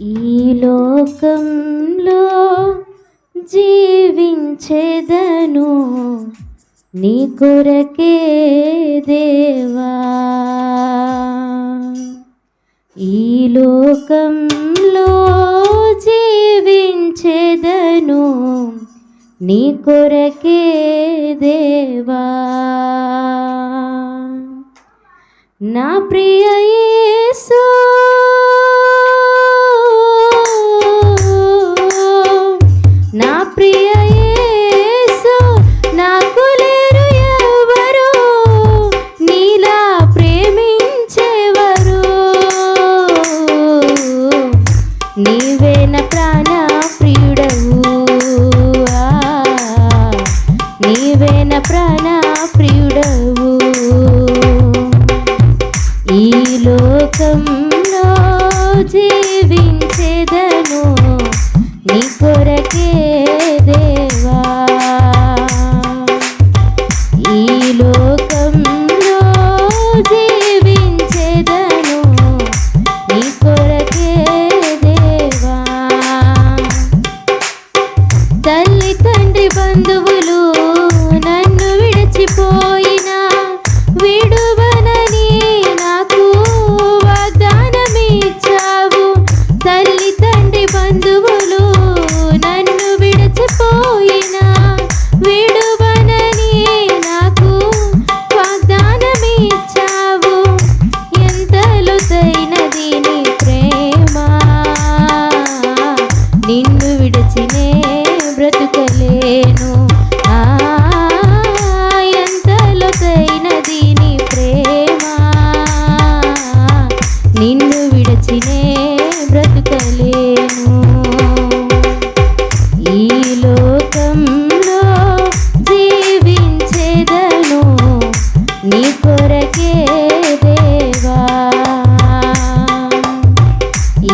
ఈ లోకంలో జీవించేదను నీ కొరకే దేవా. ఈ లోకంలో జీవించేదను నీ కొరకే దేవా. నా ప్రియ యేసు నీవే నా ప్రాణ ప్రియుడవు ఈ లోకంలో జీవించేదను నీ కొరకే people నీ కొరకే దేవా.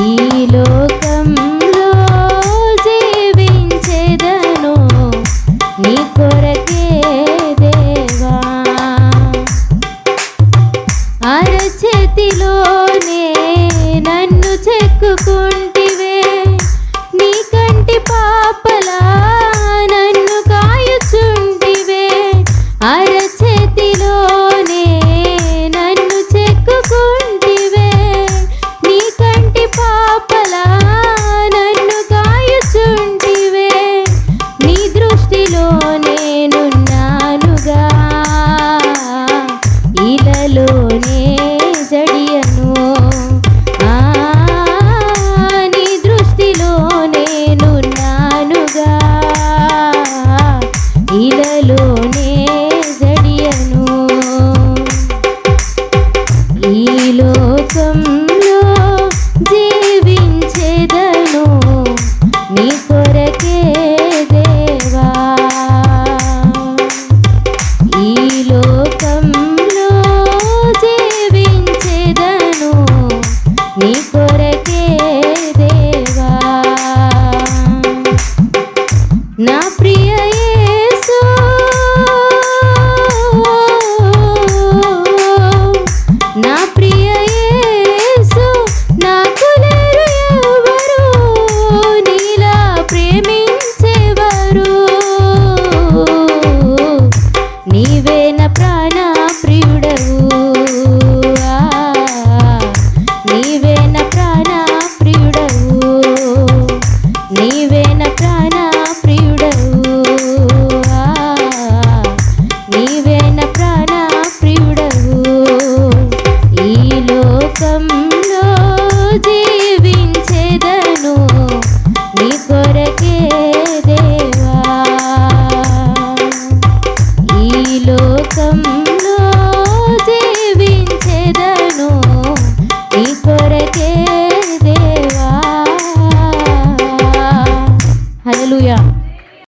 ఈ లోకంలో జీవించేదను నీ కొరకే దేవా. అరచేతిలోనే నన్ను చెక్కుకుంటివే నీ కంటి పాపలా